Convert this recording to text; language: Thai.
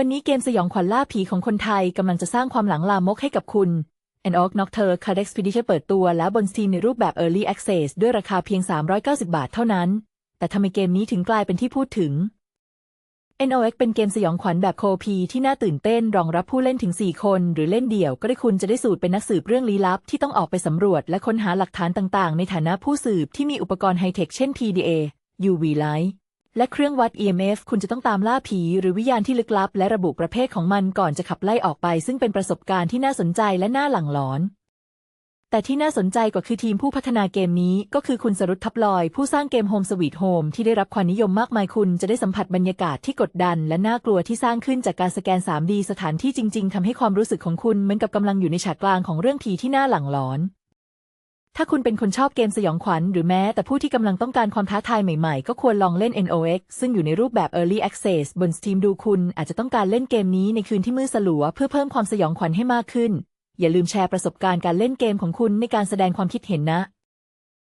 วันนี้เกมสยองขวัญล่าผีของคนไทยกำลังจะสร้างความหลังลามกให้กับคุณ a n o c Nocturne Card Expedition เปิดตัวแล้วบน Steam ในรูปแบบ Early Access ด้วยราคาเพียง 390 บาทเท่านั้น แต่ทำไมเกมนี้ถึงกลายเป็นที่พูดถึง NOX เป็นเกมสยองขวัญแบบโคพีที่น่าตื่นเต้นรองรับผู้เล่นถึง 4 คน หรือเล่นเดี่ยวก็ได้คุณจะได้สูตรเป็นนักสืบเรื่องลี้ลับ ที่ต้องออกไปสำรวจและค้นหาหลักฐานต่างๆ ในฐานะผู้สืบที่มีอุปกรณ์ไฮเทคเช่น PDA UV Light และเครื่องวัด EMF คุณจะต้องตามล่าผีหรือวิญญาณที่ลึกลับ และระบุประเภทของมันก่อนจะขับไล่ออกไป ซึ่งเป็นประสบการณ์ที่น่าสนใจและน่าหลั่งหลอน แต่ที่น่าสนใจกว่าคือทีมผู้พัฒนาเกมนี้ ก็คือคุณสรุตทับลอย ผู้สร้างเกม Home Sweet Home ที่ได้รับความนิยมมากมายคุณจะได้สัมผัสบรรยากาศที่กดดัน และน่ากลัวที่สร้างขึ้นจากการสแกน 3D สถานที่จริง ๆทำให้ความรู้สึกของคุณเหมือนกับกำลังอยู่ในฉากกลางของเรื่องผีที่น่าหลั่งหลอน ถ้าคุณเป็นคนชอบเกมสยองขวัญหรือแม้แต่ผู้ที่กำลังต้องการความท้าทายใหม่ๆ ก็ควรลองเล่น NOX ซึ่งอยู่ในรูปแบบ Early Access บน Steam ดูคุณ อาจจะต้องการเล่นเกมนี้ในคืนที่มืดสลัวเพื่อเพิ่มความสยองขวัญให้มากขึ้น อย่าลืมแชร์ประสบการณ์การเล่นเกมของคุณในการแสดงความคิดเห็นนะ